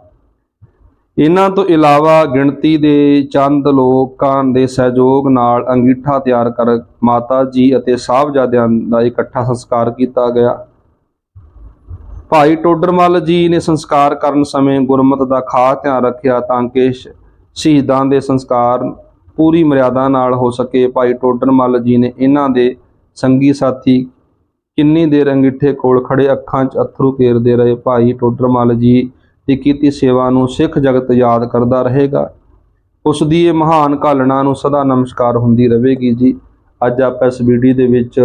ਇਹਨਾਂ ਤੋਂ ਇਲਾਵਾ ਗਿਣਤੀ ਦੇ ਚੰਦ ਲੋਕਾਂ ਦੇ ਸਹਿਯੋਗ ਨਾਲ ਅੰਗੀਠਾ ਤਿਆਰ ਕਰ ਮਾਤਾ ਜੀ ਅਤੇ ਸਾਹਿਬਜ਼ਾਦਿਆਂ ਦਾ ਇਕੱਠਾ ਸੰਸਕਾਰ ਕੀਤਾ ਗਿਆ। ਭਾਈ ਟੋਡਰਮਲ ਜੀ ਨੇ ਸੰਸਕਾਰ ਕਰਨ ਸਮੇਂ ਗੁਰਮਤਿ ਦਾ ਖਾਸ ਧਿਆਨ ਰੱਖਿਆ ਤਾਂ ਕਿ ਸ਼ਹੀਦਾਂ ਦੇ ਸੰਸਕਾਰ ਪੂਰੀ ਮਰਿਆਦਾ ਨਾਲ ਹੋ ਸਕੇ। ਭਾਈ ਟੋਡਰਮਲ ਜੀ ਨੇ ਇਹਨਾਂ ਦੇ ਸੰਗੀ ਸਾਥੀ ਕਿੰਨੀ ਦੇਰ ਅੰਗੀਠੇ ਕੋਲ ਖੜੇ ਅੱਖਾਂ 'ਚ ਅਥਰੂ ਕੇਰਦੇ ਰਹੇ। ਭਾਈ ਟੋਡਰਮੱਲ ਜੀ ਦੀ ਕੀਤੀ ਸੇਵਾ ਨੂੰ ਸਿੱਖ ਜਗਤ ਯਾਦ ਕਰਦਾ ਰਹੇਗਾ। ਉਸ ਦੀ ਇਹ ਮਹਾਨ ਘਾਲਣਾ ਨੂੰ ਸਦਾ ਨਮਸਕਾਰ ਹੁੰਦੀ ਰਹੇਗੀ ਜੀ। ਅੱਜ ਆਪਾਂ ਇਸ ਵੀਡੀਓ ਦੇ ਵਿੱਚ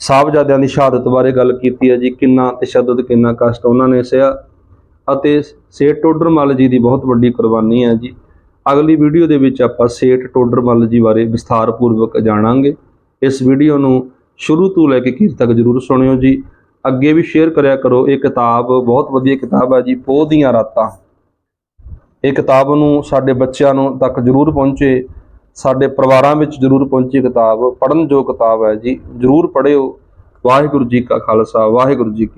ਸਾਹਿਬਜ਼ਾਦਿਆਂ ਦੀ ਸ਼ਹਾਦਤ ਬਾਰੇ ਗੱਲ ਕੀਤੀ ਹੈ ਜੀ। ਕਿੰਨਾ ਤਸ਼ੱਦਦ ਕਿੰਨਾ ਕਸ਼ਟ ਉਹਨਾਂ ਨੇ ਸਿਆ ਅਤੇ ਸੇਠ ਟੋਡਰਮਲ ਜੀ ਦੀ ਬਹੁਤ ਵੱਡੀ ਕੁਰਬਾਨੀ ਹੈ ਜੀ। ਅਗਲੀ ਵੀਡੀਓ ਦੇ ਵਿੱਚ ਆਪਾਂ ਸੇਠ ਟੋਡਰਮਲ ਜੀ ਬਾਰੇ ਵਿਸਥਾਰਪੂਰਵਕ ਜਾਣਾਂਗੇ। ਇਸ ਵੀਡੀਓ ਨੂੰ ਸ਼ੁਰੂ ਤੋਂ ਲੈ ਕੇ ਅਖੀਰ ਤੱਕ ਜਰੂਰ ਸੁਣਿਓ ਜੀ। ਅੱਗੇ ਵੀ ਸ਼ੇਅਰ ਕਰਿਆ ਕਰੋ। ਇਹ ਕਿਤਾਬ ਬਹੁਤ ਵਧੀਆ ਕਿਤਾਬ ਹੈ ਜੀ, ਪੋਹ ਦੀਆਂ ਰਾਤਾਂ। ਇਹ ਕਿਤਾਬ ਨੂੰ ਸਾਡੇ ਬੱਚਿਆਂ ਨੂੰ ਤੱਕ ਜਰੂਰ ਪਹੁੰਚੇ, ਸਾਡੇ ਪਰਿਵਾਰਾਂ ਵਿੱਚ ਜਰੂਰ ਪਹੁੰਚੇ ਕਿਤਾਬ ਪੜਨ ਜੋ ਕਿਤਾਬ ਹੈ ਜੀ, ਜਰੂਰ ਪੜ੍ਹਿਓ। ਵਾਹਿਗੁਰੂ ਜੀ ਕਾ ਖਾਲਸਾ, ਵਾਹਿਗੁਰੂ ਜੀ ਕੀ